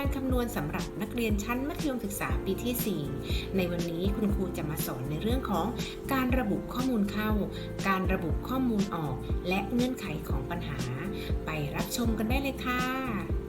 การคำนวณสำหรับนักเรียนชั้นมัธยมศึกษาปีที่ 4 ในวันนี้คุณครูจะมาสอนในเรื่องของการระบุข้อมูลเข้า การระบุข้อมูลออก และเงื่อนไขของปัญหา ไปรับชมกันได้เลยค่ะ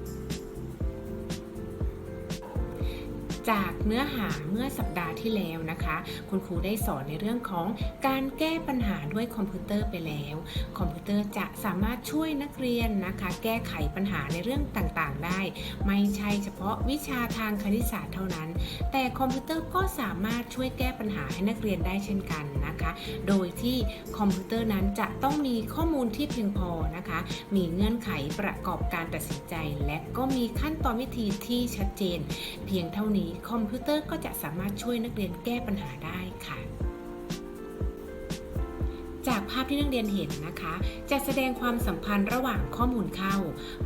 จากเนื้อหาเมื่อสัปดาห์ที่แล้วนะคะ คุณครูได้สอนในเรื่องของการแก้ปัญหาด้วยคอมพิวเตอร์ไปแล้ว คอมพิวเตอร์จะสามารถช่วยนักเรียนนะคะ แก้ไขปัญหาในเรื่องต่างๆ ได้ ไม่ใช่เฉพาะวิชาทางคณิตศาสตร์เท่านั้น แต่คอมพิวเตอร์ก็สามารถช่วยแก้ปัญหาให้นักเรียนได้เช่นกันนะคะ โดยที่คอมพิวเตอร์นั้นจะต้องมีข้อมูลที่เพียงพอนะคะ มีเงื่อนไขประกอบการตัดสินใจ และก็มีขั้นตอนวิธีที่ชัดเจน เพียงเท่านี้คอมพิวเตอร์ก็จะสามารถช่วยนักเรียนแก้ปัญหาได้ค่ะ จากภาพที่นักเรียนเห็นนะคะ จะแสดงความสัมพันธ์ระหว่างข้อมูลเข้า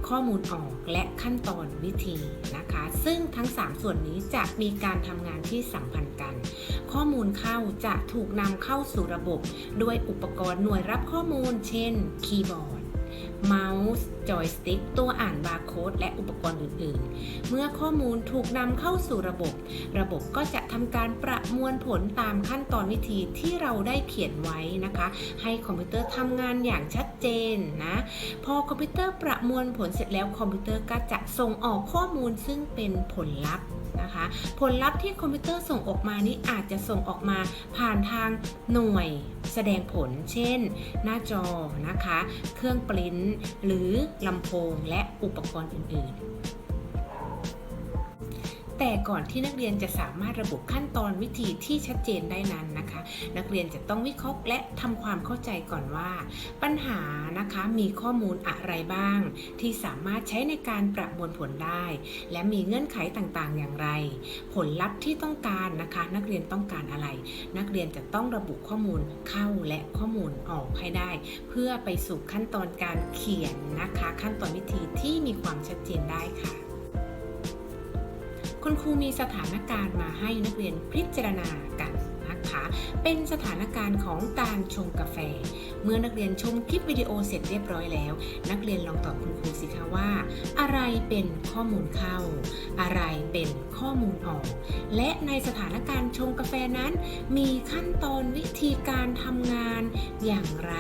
ข้อมูลออกและขั้นตอนวิธีนะคะ ซึ่งทั้ง 3 ส่วนนี้จะมีการทำงานที่สัมพันธ์กันข้อมูลเข้าจะถูกนำเข้าสู่ระบบ ด้วยอุปกรณ์หน่วยรับข้อมูล เช่น คีย์บอร์ด เมาส์จอยสติ๊กตัวอ่านบาร์โค้ดและอุปกรณ์อื่น ๆ เมื่อข้อมูลถูกนำเข้าสู่ระบบ ระบบก็จะทำการประมวลผลตามขั้นตอนวิธีที่เราได้เขียนไว้นะคะ ให้คอมพิวเตอร์ทำงานอย่างชัดเจนนะ พอคอมพิวเตอร์ประมวลผลเสร็จแล้วคอมพิวเตอร์ก็จะส่งออกข้อมูลซึ่งเป็นผลลัพธ์ นะคะ ผลลัพธ์ที่คอมพิวเตอร์ส่งออกมานี้อาจจะส่งออกมาผ่านทางหน่วยแสดงผล เช่น หน้าจอนะคะ เครื่องปริ้นท์หรือลำโพงและอุปกรณ์อื่นๆ แต่ก่อนที่นักเรียนจะสามารถระบุขั้นตอนวิธีที่ชัดเจนได้นั้นนะคะ นักเรียนจะต้องวิเคราะห์และทำความเข้าใจก่อนว่า ปัญหานะคะมีข้อมูลอะไรบ้าง ที่สามารถใช้ในการประมวลผลได้ และมีเงื่อนไขต่างๆ อย่างไร ผลลัพธ์ที่ต้องการนะคะ นักเรียนต้องการอะไร นักเรียนจะต้องระบุข้อมูลเข้าและข้อมูลออกให้ได้ เพื่อไปสู่ขั้นตอนการเขียนนะคะ ขั้นตอนวิธีที่มีความชัดเจนได้ค่ะ คุณครูมีสถานการณ์มาให้นักเรียนพิจารณากันนะคะ เป็นสถานการณ์ของการชงกาแฟ เมื่อนักเรียนชมคลิปวิดีโอเสร็จเรียบร้อยแล้ว นักเรียนลองตอบคุณครูสิคะว่า อะไรเป็นข้อมูลเข้า อะไรเป็นข้อมูลออก และในสถานการณ์ชงกาแฟนั้น มีขั้นตอนวิธีการทำงานอย่างไร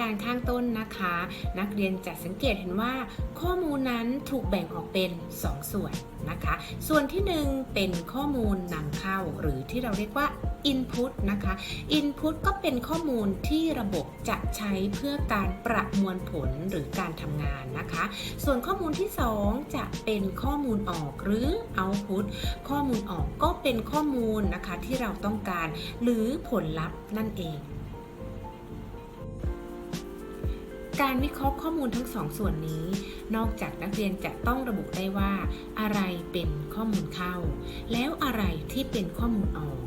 กานการณ์ข้างต้นนะคะ นักเรียนจะสังเกตเห็นว่า ข้อมูลนั้นถูกแบ่งออกเป็น 2 ส่วนนะคะ ส่วนที่ 1 เป็นข้อมูลนำเข้า หรือที่เราเรียกว่า Input นะคะ Input ก็เป็นข้อมูลที่ระบบจะใช้เพื่อการประมวลผลหรือการทำงานนะคะ ส่วนข้อมูลที่ 2 จะเป็นข้อมูลออกหรือ Output ข้อมูลออกก็เป็นข้อมูลนะคะที่เราต้องการ หรือผลลัพธ์นั่นเอง การวิเคราะห์ข้อมูลทั้งสองส่วนนี้ นอกจากนักเรียนจะต้องระบุได้ว่า อะไรเป็นข้อมูลเข้า แล้วอะไรที่เป็นข้อมูลออก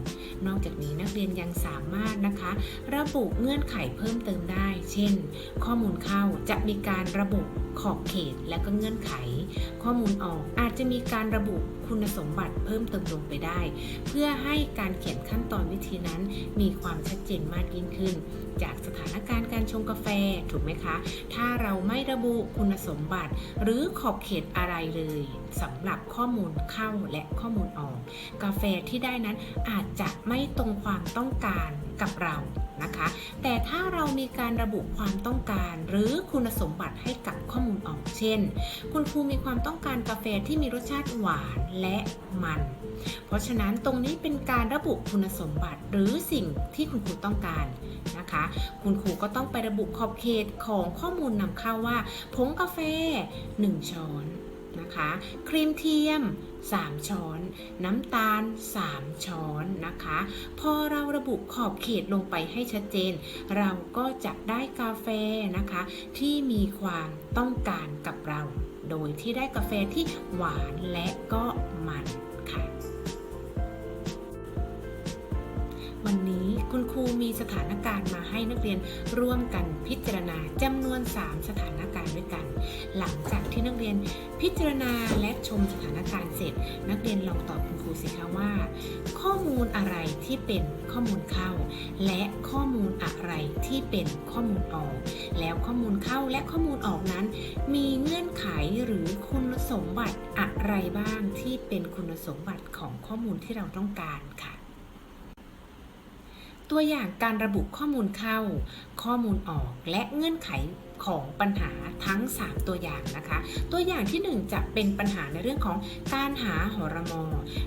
นอกจากนี้นักเรียนยังสามารถนะคะ ระบุเงื่อนไขเพิ่มเติมได้ เช่น ข้อมูลเข้าจะมีการระบุขอบเขตและก็เงื่อนไข ข้อมูลออกอาจจะมีการระบุคุณสมบัติเพิ่มเติมลงไปได้ เพื่อให้การเขียนขั้นตอนวิธีนั้นมีความชัดเจนมากยิ่งขึ้น จากสถาน งกาแฟถูกไหมคะ ถ้าเราไม่ระบุคุณสมบัติ หรือขอบเขตอะไรเลยสำหรับข้อมูลเข้าและข้อมูลออก กาแฟที่ได้นั้นอาจจะไม่ตรงความต้องการกับเรา นะคะ แต่ถ้าเรามีการระบุความต้องการ หรือคุณสมบัติให้กับข้อมูลออกเช่น คุณครูมีความต้องการกาแฟที่มีรสชาติหวานและมัน เพราะฉะนั้นตรงนี้เป็นการระบุคุณสมบัติหรือสิ่งที่คุณครูต้องการนะคะ คุณครูก็ต้องไประบุขอบเขตของข้อมูลนำเข้าว่าผงกาแฟ 1 ช้อน นะคะ ครีมเทียม 3 ช้อน น้ำตาล 3 ช้อนนะคะ พอเราระบุขอบเขตลงไปให้ชัดเจน เราก็จะได้กาแฟนะคะ ที่มีความต้องการกับเรา โดยที่ได้กาแฟที่หวานและก็มันค่ะ วันนี้คุณครูมีสถานการณ์มาให้นักเรียนร่วมกันพิจารณาจำนวน 3 สถานการณ์ด้วยกัน หลังจากที่นักเรียนพิจารณาและชมสถานการณ์เสร็จ นักเรียนลองตอบคุณครูสิคะว่า ข้อมูลอะไรที่เป็นข้อมูลเข้า และข้อมูลอะไรที่เป็นข้อมูลออก แล้วข้อมูลเข้าและข้อมูลออกนั้น มีเงื่อนไขหรือคุณสมบัติอะไรบ้างที่เป็นคุณสมบัติของข้อมูลที่เราต้องการค่ะ ตัวอย่างการระบุข้อมูลเข้า ข้อมูลออก และเงื่อนไขของปัญหาทั้ง 3 ตัวอย่างนะคะ ตัวอย่างที่ 1 จะเป็นปัญหาในเรื่องของการหาหอรมอ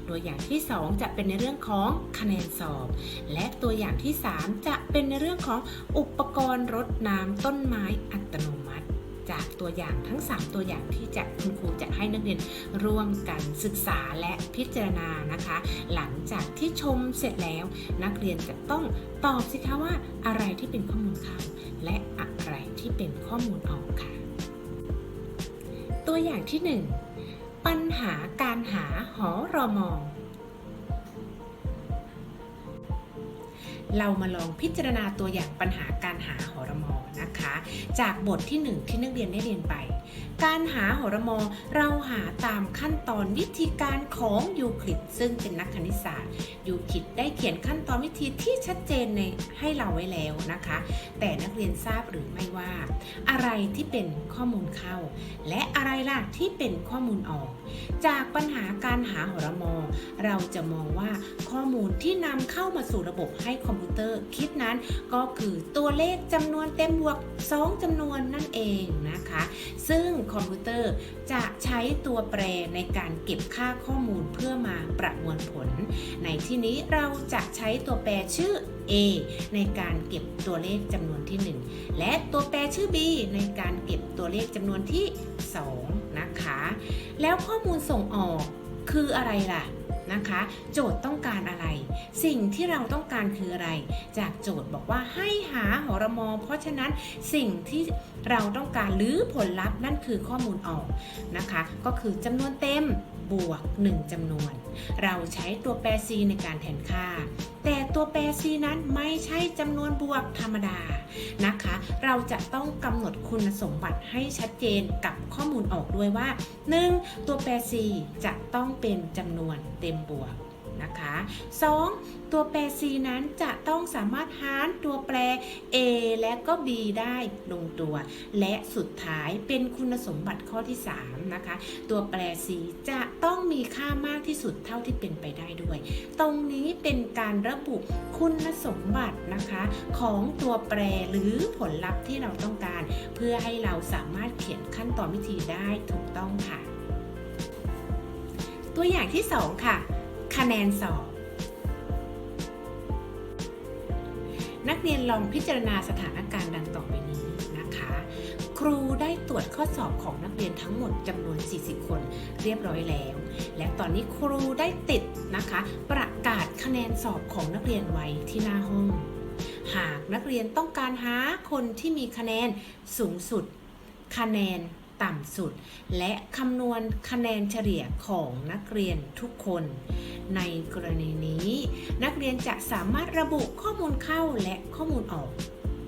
ตัวอย่างที่ 2 จะเป็นในเรื่องของคะแนนสอบ และตัวอย่างที่ 3 จะเป็นในเรื่องของอุปกรณ์รดน้ำต้นไม้อัตโนมัติ จากตัวอย่างทั้ง 3 ตัวอย่างที่จะคุณครูจะให้นักเรียนร่วมกันศึกษาและพิจารณานะคะ หลังจากที่ชมเสร็จแล้ว นักเรียนจะต้องตอบสิคะว่าอะไรที่เป็นข้อมูลข้าและอะไรที่เป็นข้อมูลออกค่ะ ตัวอย่างที่ 1 ปัญหาการหาหอรอมอเรามาลองพิจารณาตัวอย่างปัญหาการหาหอรมอ นะคะ จากบทที่ 1 ที่นักเรียนได้เรียนไป การหาหอรมอเราหาตามขั้นตอนวิธีการของยูคลิดซึ่งเป็นนักคณิตศาสตร์ยูคลิดได้เขียนขั้นตอนวิธีที่ชัดเจนในให้เราไว้แล้วนะคะ แต่นักเรียนทราบหรือไม่ว่า อะไรที่เป็นข้อมูลเข้า และอะไรล่ะที่เป็นข้อมูลออก จากปัญหาการหาหอรมอเราจะมองว่าข้อมูลที่นำเข้ามาสู่ระบบให้คอมพิวเตอร์คิดนั้นก็คือตัวเลขจำนวนเต็มบวก 2จำนวนนั่นเองนะคะ ซึ่งคอมพิวเตอร์ จะใช้ตัวแปรในการเก็บค่าข้อมูลเพื่อมาประมวลผล ในที่นี้เราจะใช้ตัวแปรชื่อ A ในการเก็บตัวเลขจำนวนที่ 1 และตัวแปรชื่อ B ในการเก็บตัวเลขจำนวนที่ 2 นะคะ แล้วข้อมูลส่งออกคืออะไรล่ะ นะคะ โจทย์ต้องการอะไร สิ่งที่เราต้องการคืออะไร จากโจทย์บอกว่าให้หาหอรมอเพราะฉะนั้นสิ่งที่เราต้องการหรือผลลัพธ์นั่นคือข้อมูลออกนะคะ ก็คือจำนวนเต็มบวก 1 จำนวน เราใช้ตัวแปร c ในการแทนค่า แต่ตัวแปร c นั้นไม่ใช่จำนวนบวกธรรมดานะคะ เราจะต้องกำหนดคุณสมบัติให้ชัดเจนกับข้อมูลออกด้วยว่า 1. ตัวแปร c จะต้องเป็นจำนวนเต็มบวกนะคะ 2. ตัวแปร c นั้นจะต้องสามารถหารตัวแปร a และก็ b ได้ลงตัว และสุดท้ายเป็นคุณสมบัติข้อที่ 3 นะคะ ตัวแปร c จะต้องมีค่ามากที่สุดเท่าที่เป็นไปได้ด้วย ตรงนี้เป็นการระบุคุณสมบัตินะคะ ของตัวแปรหรือผลลัพธ์ที่เราต้องการ เพื่อให้เราสามารถเขียนขั้นตอนวิธีได้ถูกต้องค่ะ ตัวอย่างที่ 2 ค่ะ คะแนนสอบ นักเรียนลองพิจารณาสถานการณ์ดังต่อไปนี้นะคะ ครูได้ตรวจข้อสอบของนักเรียนทั้งหมดจำนวน 40 คนเรียบร้อยแล้ว และตอนนี้ครูได้ติดนะคะ ประกาศคะแนนสอบของนักเรียนไว้ที่หน้าห้อง หากนักเรียนต้องการหาคนที่มีคะแนนสูงสุด คะแนน ต่ำสุด และคำนวณคะแนนเฉลี่ยของนักเรียนทุกคน ในกรณีนี้ นักเรียนจะสามารถระบุข้อมูลเข้าและข้อมูลออก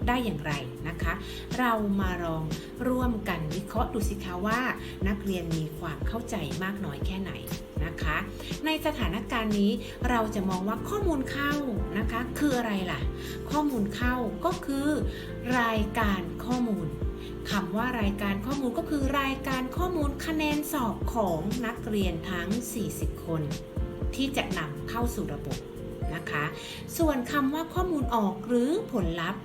ได้อย่างไรนะคะ เรามาลองร่วมกันวิเคราะห์ดูสิคะว่า นักเรียนมีความเข้าใจมากน้อยแค่ไหนนะคะ ในสถานการณ์นี้เราจะมองว่าข้อมูลเข้านะคะ คืออะไรล่ะ ข้อมูลเข้าก็คือ รายการข้อมูล คำว่ารายการข้อมูลก็คือรายการข้อมูลคะแนนสอบของนักเรียนทั้ง 40 คน ที่จะนำเข้าสู่ระบบนะคะ ส่วนคำว่าข้อมูลออกหรือผลลัพธ์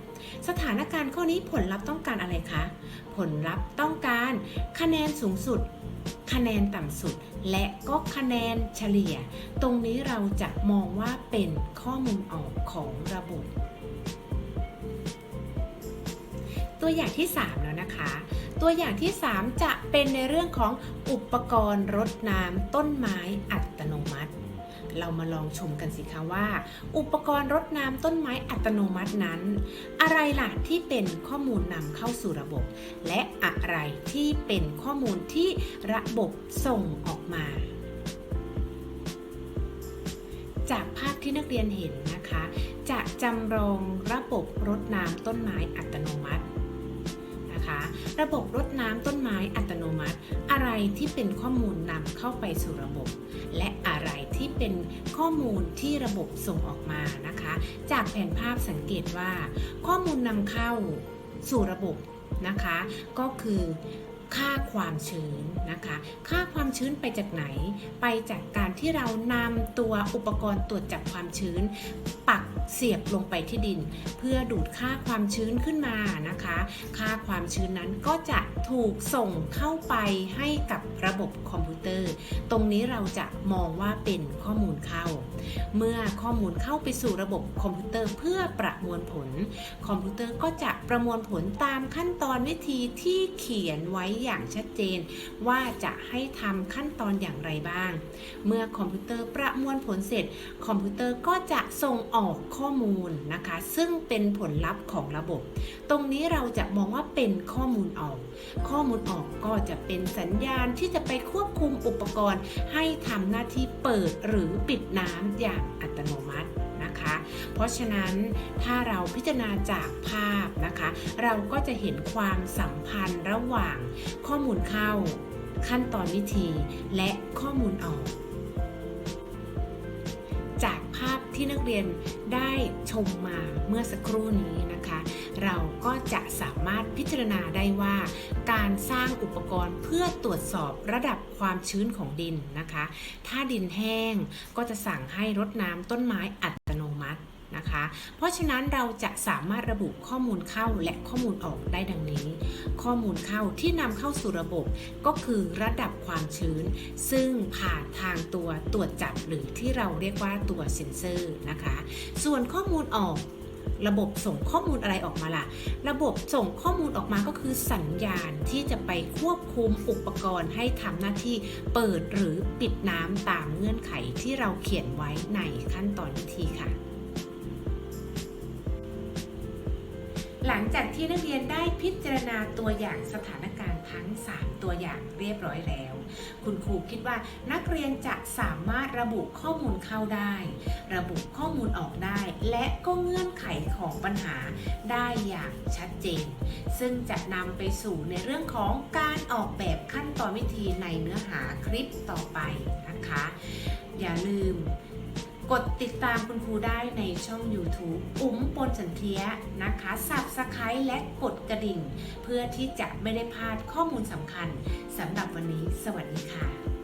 สถานการณ์ข้อนี้ผลลัพธ์ต้องการอะไรคะ ผลลัพธ์ต้องการคะแนนสูงสุด คะแนนต่ำสุด และก็คะแนนเฉลี่ย ตรงนี้เราจะมองว่าเป็นข้อมูลออกของระบบ ตัวอย่างที่ 3 นะคะ ตัวอย่างที่ 3 จะเป็นในเรื่องของอุปกรณ์รดน้ำต้นไม้อัตโนมัติ เรามาลองชมกันสิคะว่า อุปกรณ์รดน้ำต้นไม้อัตโนมัตินั้น อะไรล่ะที่เป็นข้อมูลนำเข้าสู่ระบบ และอะไรที่เป็นข้อมูลที่ระบบส่งออกมาจากภาพที่นักเรียนเห็นนะคะ จะจำลองระบบรดน้ำต้นไม้อัตโนมัติ นะคะ ระบบรดน้ำต้นไม้อัตโนมัติ อะไรที่เป็นข้อมูลนำเข้าไปสู่ระบบ และอะไรที่เป็นข้อมูลที่ระบบส่งออกมานะคะ จากแผนภาพสังเกตว่า ข้อมูลนำเข้าสู่ระบบนะคะ ก็คือ ค่าความชื้นนะคะ ค่าความชื้นไปจากไหน ไปจากการที่เรานำตัวอุปกรณ์ตรวจจับความชื้น ปักเสียบลงไปที่ดิน เพื่อดูดค่าความชื้นขึ้นมานะคะ ค่าความชื้นนั้นก็จะถูกส่งเข้าไปให้กับระบบคอมพิวเตอร์ ตรงนี้เราจะมองว่าเป็นข้อมูลเข้า เมื่อข้อมูลเข้าไปสู่ระบบคอมพิวเตอร์เพื่อประมวลผล คอมพิวเตอร์ก็จะประมวลผลตามขั้นตอนวิธีที่เขียนไว้อย่างชัดเจน ว่าจะให้ทำขั้นตอนอย่างไรบ้าง เมื่อคอมพิวเตอร์ประมวลผลเสร็จ คอมพิวเตอร์ก็จะส่งออกข้อมูลนะคะ ซึ่งเป็นผลลัพธ์ของระบบ ตรงนี้เราจะมองว่าเป็นข้อมูลออก ข้อมูลออกก็จะเป็นสัญญาณที่จะไปควบคุมอุปกรณ์ ให้ทำหน้าที่เปิดหรือปิดน้ำอย่างอัตโนมัติ เพราะฉะนั้นถ้าเราพิจารณาจากภาพนะคะ เราก็จะเห็นความสัมพันธ์ระหว่างข้อมูลเข้า ขั้นตอนวิธีและข้อมูลออก จากภาพที่นักเรียนได้ชมมาเมื่อสักครู่นี้นะคะ เราก็จะสามารถพิจารณาได้ว่า การสร้างอุปกรณ์เพื่อตรวจสอบระดับความชื้นของดินนะคะ ถ้าดินแห้งก็จะสั่งให้รดน้ำต้นไม้อัตโน นะคะ เพราะฉะนั้นเราจะสามารถระบุข้อมูลเข้าและข้อมูลออกได้ดังนี้ ข้อมูลเข้าที่นำเข้าสู่ระบบก็คือระดับความชื้น ซึ่งผ่านทางตัวตรวจจับหรือที่เราเรียกว่าตัวเซ็นเซอร์นะคะ ส่วนข้อมูลออกระบบส่งข้อมูลอะไรออกมาล่ะ ระบบส่งข้อมูลออกมาก็คือสัญญาณที่จะไปควบคุมอุปกรณ์ให้ทำหน้าที่เปิดหรือปิดน้ำตามเงื่อนไขที่เราเขียนไว้ในขั้นตอนวิธีค่ะ หลังจากที่นักเรียนได้พิจารณาตัวอย่างสถานการณ์ทั้ง 3 ตัวอย่างเรียบร้อยแล้ว คุณครูคิดว่านักเรียนจะสามารถระบุข้อมูลเข้าได้ ระบุข้อมูลออกได้ และก็เงื่อนไขของปัญหาได้อย่างชัดเจน ซึ่งจะนำไปสู่ในเรื่องของการออกแบบขั้นตอนวิธีในเนื้อหาคลิปต่อไปนะคะ อย่าลืม กดติดตามคุณครูได้ในช่อง YouTube อุ๋มปนสันเทียนะคะสับสไครต์และกดกระดิ่ง เพื่อที่จะไม่ได้พลาดข้อมูลสำคัญสำหรับวันนี้ สวัสดีค่ะ